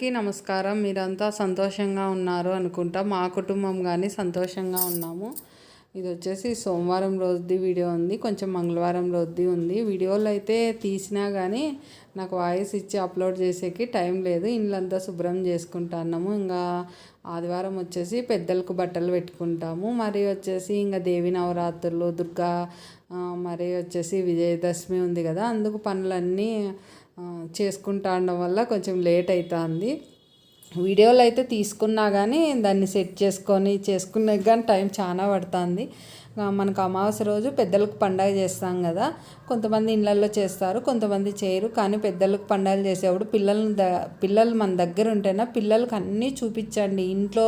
అందరికీ నమస్కారం. మీరంతా సంతోషంగా ఉన్నారు అనుకుంటా. మా కుటుంబం కానీ సంతోషంగా ఉన్నాము. ఇది వచ్చేసి సోమవారం రోజుది వీడియో ఉంది. కొంచెం మంగళవారం రోజుది ఉంది. వీడియోలు అయితే తీసినా కానీ నాకు వాయిస్ ఇచ్చి అప్లోడ్ చేసేకి టైం లేదు. ఇండ్లంతా శుభ్రం చేసుకుంటున్నాము. ఇంకా ఆదివారం వచ్చేసి పెద్దలకు బట్టలు పెట్టుకుంటాము. మరి వచ్చేసి ఇంకా దేవి నవరాత్రులు దుర్గా మరి వచ్చేసి విజయదశమి ఉంది కదా అందుకు పనులన్నీ చేసుకుంటా ఉండడం వల్ల కొంచెం లేట్ అవుతుంది వీడియోలు అయితే తీసుకున్నా కానీ దాన్ని సెట్ చేసుకొని చేసుకునే కానీ టైం చాలా పడుతుంది. మనకు అమావాస్య రోజు పెద్దలకు పండగ చేస్తాం కదా. కొంతమంది ఇళ్ళల్లో చేస్తారు కొంతమంది చేయరు. కానీ పెద్దలకు పండగలు చేసేప్పుడు పిల్లలను ద పిల్లలు మన దగ్గర ఉంటేనా పిల్లలకి అన్నీ చూపించండి. ఇంట్లో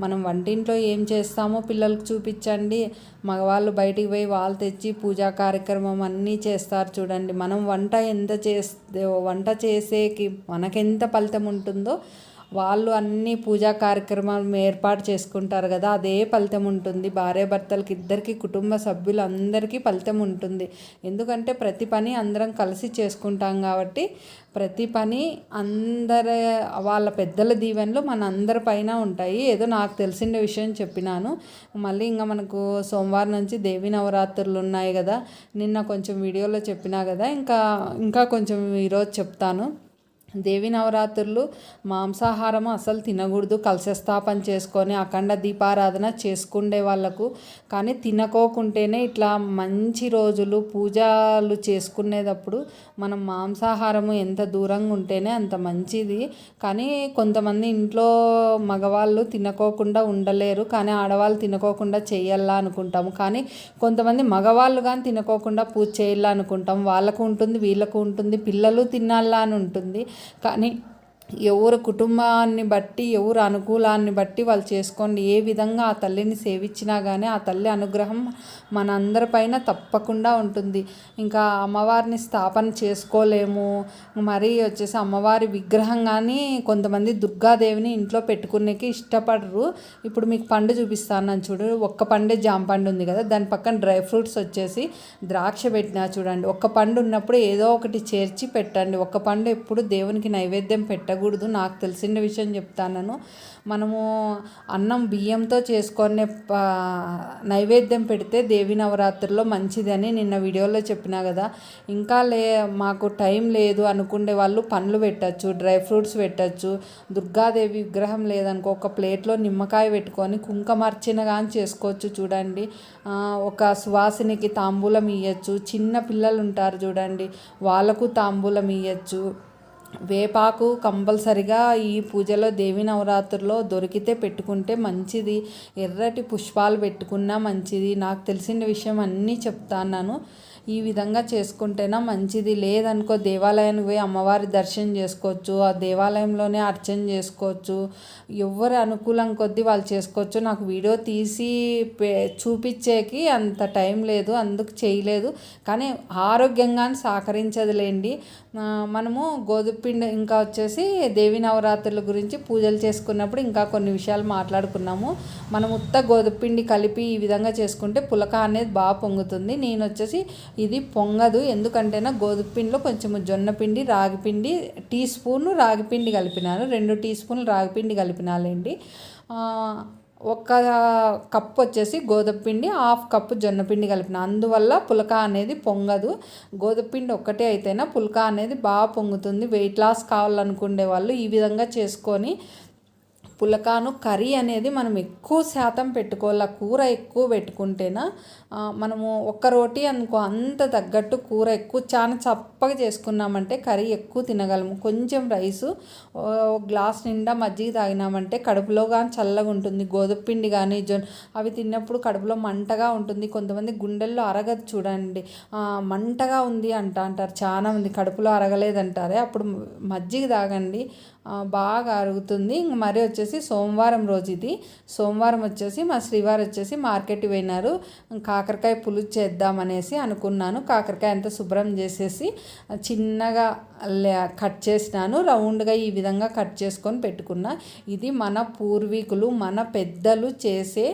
మనం వంటింట్లో ఏం చేస్తామో పిల్లలకు చూపించండి. మగవాళ్ళు బయటికి పోయి వాళ్ళు తెచ్చి పూజా కార్యక్రమం అన్నీ చేస్తారు చూడండి. మనం వంట ఎంత చేస్తే వంట చేసేకి మనకెంత ఫలితం ఉంటుందో వాళ్ళు అన్ని పూజా కార్యక్రమాలు ఏర్పాటు చేసుకుంటారు కదా అదే ఫలితం ఉంటుంది. భార్య భర్తలకి ఇద్దరికి కుటుంబ సభ్యులు అందరికీ ఫలితం ఉంటుంది. ఎందుకంటే ప్రతి పని అందరం కలిసి చేసుకుంటాం కాబట్టి ప్రతి పని అందరి వాళ్ళ పెద్దల దీవెనలు మన అందరి పైన ఉంటాయి. ఏదో నాకు తెలిసిన విషయం చెప్పినాను. మళ్ళీ ఇంకా మనకు సోమవారం నుంచి దేవి నవరాత్రులు ఉన్నాయి కదా నిన్న కొంచెం వీడియోలో చెప్పినా కదా ఇంకా ఇంకా కొంచెం ఈరోజు చెప్తాను. దేవి నవరాత్రులు మాంసాహారం అసలు తినకూడదు. కలశస్థాపన చేసుకొని అఖండ దీపారాధన చేసుకుండే వాళ్ళకు. కానీ తినకోకుంటేనే ఇట్లా మంచి రోజులు పూజలు చేసుకునేటప్పుడు మనం మాంసాహారము ఎంత దూరంగా ఉంటేనే అంత మంచిది. కానీ కొంతమంది ఇంట్లో మగవాళ్ళు తినకోకుండా ఉండలేరు. కానీ ఆడవాళ్ళు తినకోకుండా చేయాలా అనుకుంటాము. కానీ కొంతమంది మగవాళ్ళు కానీ తినకోకుండా పూజ చేయాలనుకుంటాం వాళ్ళకు ఉంటుంది వీళ్ళకు ఉంటుంది పిల్లలు తినాలా అని ఉంటుంది. కానీ ఎవరు కుటుంబాన్ని బట్టి ఎవరు అనుకూలాన్ని బట్టి వాళ్ళు చేసుకోండి. ఏ విధంగా ఆ తల్లిని సేవించినా కానీ ఆ తల్లి అనుగ్రహం మనందరిపైన తప్పకుండా ఉంటుంది. ఇంకా అమ్మవారిని స్థాపన చేసుకోలేము. మరీ వచ్చేసి అమ్మవారి విగ్రహం కానీ కొంతమంది దుర్గాదేవిని ఇంట్లో పెట్టుకునేకి ఇష్టపడరు. ఇప్పుడు మీకు పండు చూపిస్తాను చూడు. ఒక్క పండే జామ పండు ఉంది కదా దాని పక్కన డ్రై ఫ్రూట్స్ వచ్చేసి ద్రాక్ష పెట్టినా చూడండి. ఒక్క పండు ఉన్నప్పుడు ఏదో ఒకటి చేర్చి పెట్టండి. ఒక్క పండు ఎప్పుడు దేవునికి నైవేద్యం పెట్టకూడదు. పెట్టకూడదు నాకు తెలిసిన విషయం చెప్తాను మనము అన్నం బియ్యంతో చేసుకునే నైవేద్యం పెడితే దేవి నవరాత్రుల్లో మంచిదని నిన్న వీడియోలో చెప్పినా కదా. ఇంకా లే మాకు టైం లేదు అనుకునే వాళ్ళు పండ్లు పెట్టచ్చు డ్రై ఫ్రూట్స్ పెట్టచ్చు. దుర్గాదేవి విగ్రహం లేదనుకో ఒక ప్లేట్లో నిమ్మకాయ పెట్టుకొని కుంకమర్చిన కానీ చేసుకోవచ్చు చూడండి. ఒక సువాసినికి తాంబూలం ఇవ్వచ్చు చిన్న పిల్లలు ఉంటారు చూడండి వాళ్ళకు తాంబూలం ఇవ్వచ్చు వేపాకు కంపల్సరిగా ఈ పూజలో దేవి నవరాత్రుల్లో దొరికితే పెట్టుకుంటే మంచిది. ఎర్రటి పుష్పాలు పెట్టుకున్నా మంచిది. నాకు తెలిసిన విషయం అన్నీ చెప్తాను ఈ విధంగా చేసుకుంటేనా మంచిది. లేదనుకో దేవాలయానికి పోయి అమ్మవారి దర్శనం చేసుకోవచ్చు. ఆ దేవాలయంలోనే అర్చన చేసుకోవచ్చు. ఎవరు అనుకూలం కొద్దీ వాళ్ళు చేసుకోవచ్చు. నాకు వీడియో తీసి చూపించేకి అంత టైం లేదు. అందుకు చేయలేదు. కానీ ఆరోగ్యంగా సహకరించదులేండి. మనము గోధుమ పిండి ఇంకా వచ్చేసి దేవి నవరాత్రుల గురించి పూజలు చేసుకున్నప్పుడు ఇంకా కొన్ని విషయాలు మాట్లాడుకున్నాము. మనం ఉత్త గోధుమ పిండి కలిపి ఈ విధంగా చేసుకుంటే పులక అనేది బాగా పొంగుతుంది. నేను వచ్చేసి ఇది పొంగదు. ఎందుకంటేనా గోధుమ పిండిలో కొంచెం జొన్న పిండి రాగి పిండి టీ స్పూన్ రాగి పిండి కలిపినాను. రెండు టీ స్పూన్లు రాగి పిండి కలిపినాలేండి. ఒక కప్ వచ్చేసి గోధుమ పిండి హాఫ్ కప్పు జొన్న పిండి కలిపిన. అందువల్ల పులక అనేది పొంగదు. గోధుమ పిండి ఒక్కటే అయితేనా పులక అనేది బాగా పొంగుతుంది. వెయిట్ లాస్ కావాలనుకునే వాళ్ళు ఈ విధంగా చేసుకొని పులకాను కర్రీ అనేది మనం ఎక్కువ శాతం పెట్టుకోవాలి? కూర ఎక్కువ పెట్టుకుంటేనా? మనము ఒక్క రోటీ అనుకో అంత తగ్గట్టు కూర ఎక్కువ చాలా చప్పగా చేసుకున్నామంటే కర్రీ ఎక్కువ తినగలము కొంచెం రైసు గ్లాస్ నిండా మజ్జిగ తాగినామంటే కడుపులో కానీ చల్లగా ఉంటుంది. గోధుమ పిండి కానీ జొన్న అవి తిన్నప్పుడు కడుపులో మంటగా ఉంటుంది. కొంతమంది గుండెల్లో అరగదు చూడండి. మంటగా ఉంది అంట అంటారు. చాలా మంది కడుపులో అరగలేదంటారే. అప్పుడు మజ్జిగ తాగండి. బాగా అరుగుతుంది. ఇంక మరి వచ్చేసి సోమవారం రోజు ఇది. సోమవారం వచ్చేసి మా శ్రీవారు వచ్చేసి మార్కెట్ పోయినారు. కాకరకాయ పులుసు చేద్దామనేసి అనుకున్నాను. కాకరకాయ అంతా శుభ్రం చేసేసి చిన్నగా కట్ చేసినాను. రౌండ్గా ఈ విధంగా కట్ చేసుకొని పెట్టుకున్నా. ఇది మన పూర్వీకులు మన పెద్దలు చేసే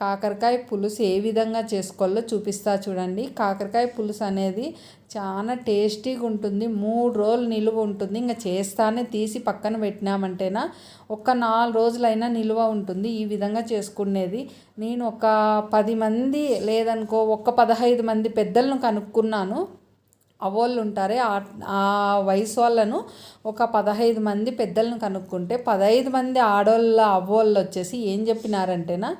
కాకరకాయ పులుసు ఏ విధంగా చేసుకోవాలో చూపిస్తా చూడండి. కాకరకాయ పులుసు అనేది చాలా టేస్టీగా ఉంటుంది. మూడు రోజులు నిలువ ఉంటుంది. ఇంకా చేస్తానే తీసి పక్కన పెట్టినామంటేనా ఒక నాలుగు రోజులైనా నిలువ ఉంటుంది. ఈ విధంగా చేసుకునేది. నేను ఒక పది మంది లేదనుకో ఒక పదహైదు మంది పెద్దలను కనుక్కున్నాను. అవ్వోళ్ళు ఉంటారే ఆ వయసు వాళ్ళను ఒక పదహైదు మంది పెద్దలను కనుక్కుంటే పదహైదు మంది ఆడోళ్ళ అవ్వోళ్ళు వచ్చేసి ఏం చెప్పినారంటేనా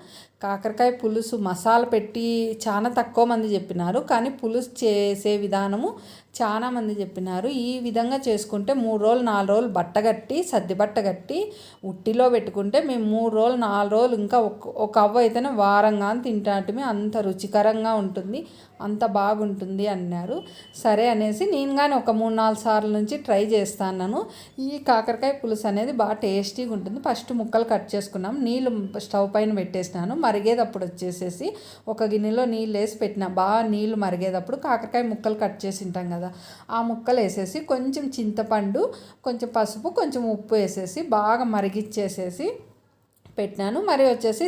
కాకరకాయ పులుసు మసాలా పెట్టి చాలా తక్కువ మంది చెప్పినారు కానీ పులుసు చేసే విధానము చాలామంది చెప్పినారు ఈ విధంగా చేసుకుంటే మూడు రోజులు నాలుగు రోజులు బట్ట కట్టి సర్ది బట్ట కట్టి ఉట్టిలో పెట్టుకుంటే మేము మూడు రోజులు నాలుగు రోజులు ఇంకా ఒక ఒక అవ్వ అయితేనే వారంగా తింటాంటిమి అంత రుచికరంగా ఉంటుంది అంత బాగుంటుంది అన్నారు. సరే అనేసి నేను కానీ ఒక మూడు నాలుగు సార్లు నుంచి ట్రై చేస్తాను ఈ కాకరకాయ పులుసు అనేది బాగా టేస్టీగా ఉంటుంది. ఫస్ట్ ముక్కలు కట్ చేసుకున్నాం నీళ్ళు స్టవ్ పైన పెట్టేసినాను మరిగేటప్పుడు వచ్చేసేసి ఒక గిన్నెలో నీళ్ళు వేసి పెట్టిన బాగా నీళ్ళు మరిగేటప్పుడు కాకరకాయ ముక్కలు కట్ చేసి ఉంటాం కదా ఆ ముక్కలు వేసేసి కొంచెం చింతపండు కొంచెం పసుపు కొంచెం ఉప్పు వేసేసి బాగా మరిగిచ్చేసేసి పెట్టినాను. మరి వచ్చేసి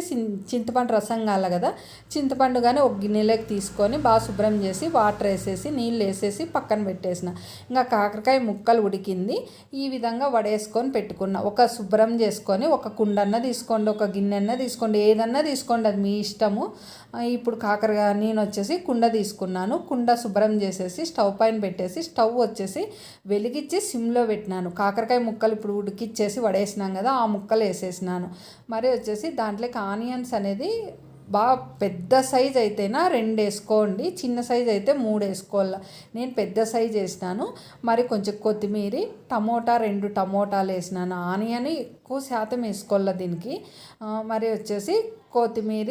చింతపండు రసం కాల కదా. చింతపండు కానీ ఒక గిన్నెలోకి తీసుకొని బాగా శుభ్రం చేసి వాటర్ వేసేసి నీళ్ళు వేసేసి పక్కన పెట్టేసిన. ఇంకా కాకరకాయ ముక్కలు ఉడికింది. ఈ విధంగా వడేసుకొని పెట్టుకున్న. ఒక శుభ్రం చేసుకొని ఒక కుండన్న తీసుకోండి ఒక గిన్నెన్న తీసుకోండి ఏదన్నా తీసుకోండి. అది మీ ఇష్టము. ఇప్పుడు కాకరకాయ నేను వచ్చేసి కుండ తీసుకున్నాను. కుండ శుభ్రం చేసేసి స్టవ్ పైన పెట్టేసి స్టవ్ వచ్చేసి వెలిగించి సిమ్లో పెట్టినాను. కాకరకాయ ముక్కలు ఇప్పుడు ఉడికిచ్చేసి వడేసినాం కదా ఆ ముక్కలు వేసేసినాను. మరి వచ్చేసి దాంట్లోకి ఆనియన్స్ అనేది బాగా పెద్ద సైజ్ అయితేనా రెండు వేసుకోండి చిన్న సైజ్ అయితే మూడు వేసుకోవాలి. నేను పెద్ద సైజ్ వేసినాను. మరి కొంచెం కొత్తిమీర టమోటా రెండు టమోటాలు వేసినాను. ఆనియన్ ఎక్కువ శాతం వేసుకోవాలి దీనికి. మరి వచ్చేసి కొత్తిమీర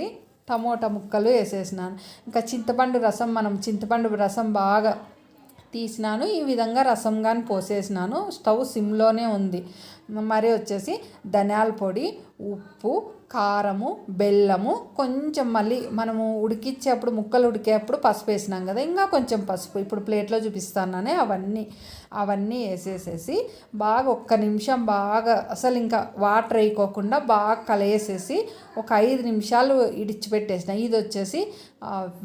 టమోటా ముక్కలు వేసేసినాను. ఇంకా చింతపండు రసం మనం చింతపండు రసం బాగా తీసినాను. ఈ విధంగా రసం కానీ పోసేసినాను. స్టవ్ సిమ్లోనే ఉంది. మరి వచ్చేసి ధనియాల పొడి ఉప్పు కారము బెల్లము కొంచెం మళ్ళీ మనము ఉడికిచ్చేప్పుడు ముక్కలు ఉడికేప్పుడు పసుపు వేసినాం కదా ఇంకా కొంచెం పసుపు. ఇప్పుడు ప్లేట్లో చూపిస్తాననే అవన్నీ అవన్నీ వేసేసేసి బాగా ఒక్క నిమిషం బాగా అసలు ఇంకా వాటర్ వేయకోకుండా బాగా కలయేసేసి ఒక ఐదు నిమిషాలు ఇడిచిపెట్టేసిన. ఇది వచ్చేసి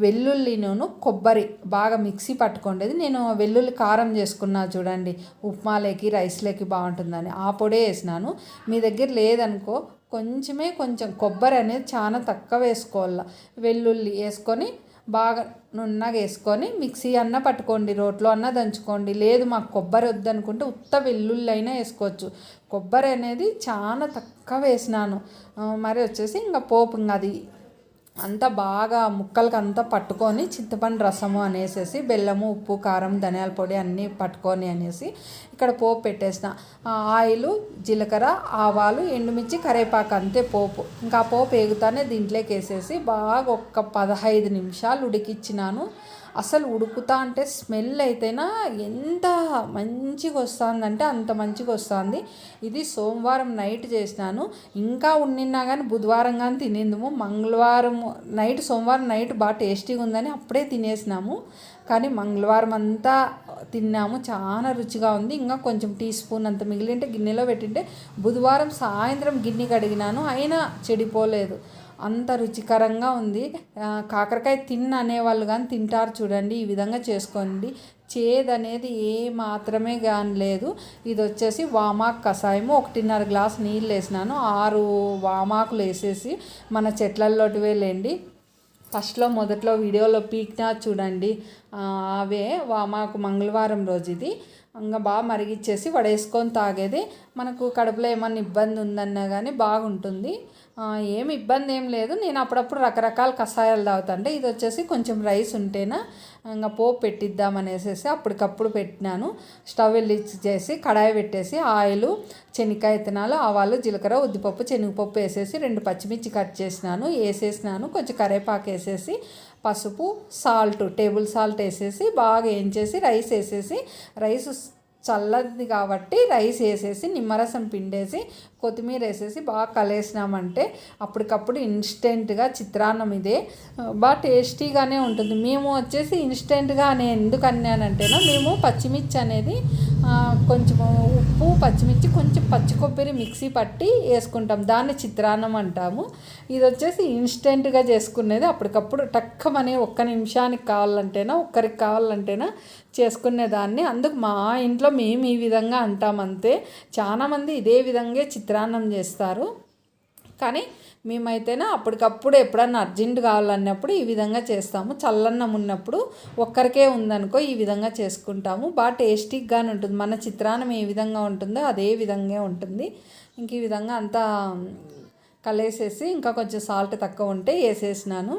వెల్లుల్లి నూనె కొబ్బరి బాగా మిక్సీ పట్టుకుండేది. నేను వెల్లుల్లి కారం చేసుకున్నా చూడండి ఉప్మాలేకి రైస్లేకి బాగుంటుందని. ఆ పొడే వేసినాను. మీ దగ్గర లేదనుకో కొంచెమే కొంచెం కొబ్బరి అనేది చాలా తక్కువ వేసుకోవాలి. వెల్లుల్లి వేసుకొని బాగా నున్నగా వేసుకొని మిక్సీ అన్న పట్టుకోండి రోట్లో అన్న దంచుకోండి. లేదు మాకు కొబ్బరి వద్దనుకుంటే ఉత్త వెల్లుల్లి అయినా వేసుకోవచ్చు. కొబ్బరి అనేది చాలా తక్కువ వేసినాను. మరి వచ్చేసి ఇంకా పోపు ఇంకా అది అంతా బాగా ముక్కలకి అంతా పట్టుకొని చింతపండు రసము అనేసేసి బెల్లము ఉప్పు కారం ధనియాల పొడి అన్నీ పట్టుకొని అనేసి ఇక్కడ పోపు పెట్టేసిన. ఆయిల్ జీలకర్ర ఆవాలు ఎండుమిర్చి కరేపాకు అంతే పోపు. ఇంకా పోపు వేగుతానే దీంట్లోకి వేసేసి బాగా ఒక్క పదహైదు నిమిషాలు ఉడికిచ్చినాను. అసలు ఉడుకుతా అంటే స్మెల్ అయితేనా ఎంత మంచిగా వస్తుందంటే అంత మంచిగా వస్తుంది. ఇది సోమవారం నైట్ చేసినాను. ఇంకా ఉండినా కానీ బుధవారం కానీ తినేందుము. మంగళవారం నైట్ సోమవారం నైట్ బాగా టేస్టీగా ఉందని అప్పుడే తినేసినాము. కానీ మంగళవారం అంతా తిన్నాము. చాలా రుచిగా ఉంది. ఇంకా కొంచెం టీ స్పూన్ అంత మిగిలింటే గిన్నెలో పెట్టింటే బుధవారం సాయంత్రం గిన్నె కడిగినాను. అయినా చెడిపోలేదు. అంత రుచికరంగా ఉంది. కాకరకాయ తిన్న అనేవాళ్ళు కానీ తింటారు చూడండి. ఈ విధంగా చేసుకోండి. చేదు అనేది ఏ మాత్రమే కానీ లేదు. ఇది వచ్చేసి వామాకు కషాయము. ఒకటిన్నర గ్లాస్ నీళ్ళు వేసినాను. ఆరు వామాకులు వేసేసి మన చెట్లల్లోటివే లేండి. ఫస్ట్లో మొదట్లో వీడియోలో పీక్నా చూడండి. అవే మాకు మంగళవారం రోజు ఇది. ఇంకా బాగా మరిగిచ్చేసి వడేసుకొని తాగేది. మనకు కడుపులో ఏమన్నా ఇబ్బంది ఉందన్నా కానీ బాగుంటుంది. ఏమి ఇబ్బంది ఏం లేదు. నేను అప్పుడప్పుడు రకరకాల కషాయాలు తాగుతాంటే ఇది వచ్చేసి కొంచెం రైస్ ఉంటేనా ఇంకా పోపు పెట్టిద్దాం అనేసి అప్పటికప్పుడు పెట్టినాను. స్టవ్ చేసి కడాయి పెట్టేసి ఆయిల్ శనక్కాయ విత్తనాలు ఆవాలు జీలకర్ర ఉద్దిపప్పు శనగపప్పు వేసేసి రెండు పచ్చిమిర్చి కట్ చేసినాను. వేసేసినాను. కొంచెం కరేపాకు వేసేసి పసుపు సాల్ట్ టేబుల్ సాల్ట్ వేసేసి బాగా వేయించేసి రైస్ వేసేసి రైస్ చల్లది కాబట్టి రైస్ వేసేసి నిమ్మరసం పిండేసి కొత్తిమీర వేసేసి బాగా కలిసినామంటే అప్పటికప్పుడు ఇన్స్టెంట్గా చిత్రాన్నం ఇదే. బాగా టేస్టీగానే ఉంటుంది. మేము వచ్చేసి ఇన్స్టెంట్గా నేను ఎందుకు అన్నానంటేనో మేము పచ్చిమిర్చి అనేది కొంచెం ఉప్పు పచ్చిమిర్చి కొంచెం పచ్చి కొబ్బరి మిక్సీ పట్టి వేసుకుంటాం. దాన్ని చిత్రాన్నం అంటాము. ఇది వచ్చేసి ఇన్స్టెంట్గా చేసుకునేది అప్పటికప్పుడు. టక్కమని ఒక్క నిమిషానికి కావాలంటేనా ఒక్కరికి కావాలంటేనా చేసుకునేదాన్ని. అందుకు మా ఇంట్లో మేము ఈ విధంగా అంటాం అంతే చాలామంది ఇదే విధంగా చిత్రాన్నం చేస్తారు. కానీ మేమైతేనా అప్పటికప్పుడు ఎప్పుడన్నా అర్జెంట్ కావాలన్నప్పుడు ఈ విధంగా చేస్తాము. చల్లన్నం ఉన్నప్పుడు ఒక్కరికే ఉందనుకో ఈ విధంగా చేసుకుంటాము. బాగా టేస్టీగానే ఉంటుంది మన చిత్రాన్నం ఏ విధంగా ఉంటుందో అదే విధంగా ఉంటుంది. ఇంక ఈ విధంగా అంతా కలిసేసి ఇంకా కొంచెం సాల్ట్ తక్కువ ఉంటే వేసేసినాను.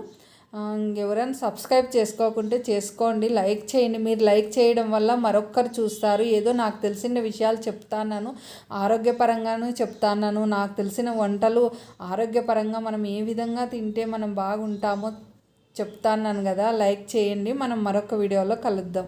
ఎవరైనా సబ్స్క్రైబ్ చేసుకోకుంటే చేసుకోండి. లైక్ చేయండి. మీరు లైక్ చేయడం వల్ల మరొక్కరు చూస్తారు. ఏదో నాకు తెలిసిన విషయాలు చెప్తాను ఆరోగ్యపరంగాను చెప్తాను నాకు తెలిసిన వంటలు ఆరోగ్యపరంగా మనం ఏ విధంగా తింటే మనం బాగుంటామో చెప్తాను కదా. లైక్ చేయండి. మనం మరొక వీడియోలో కలుద్దాం.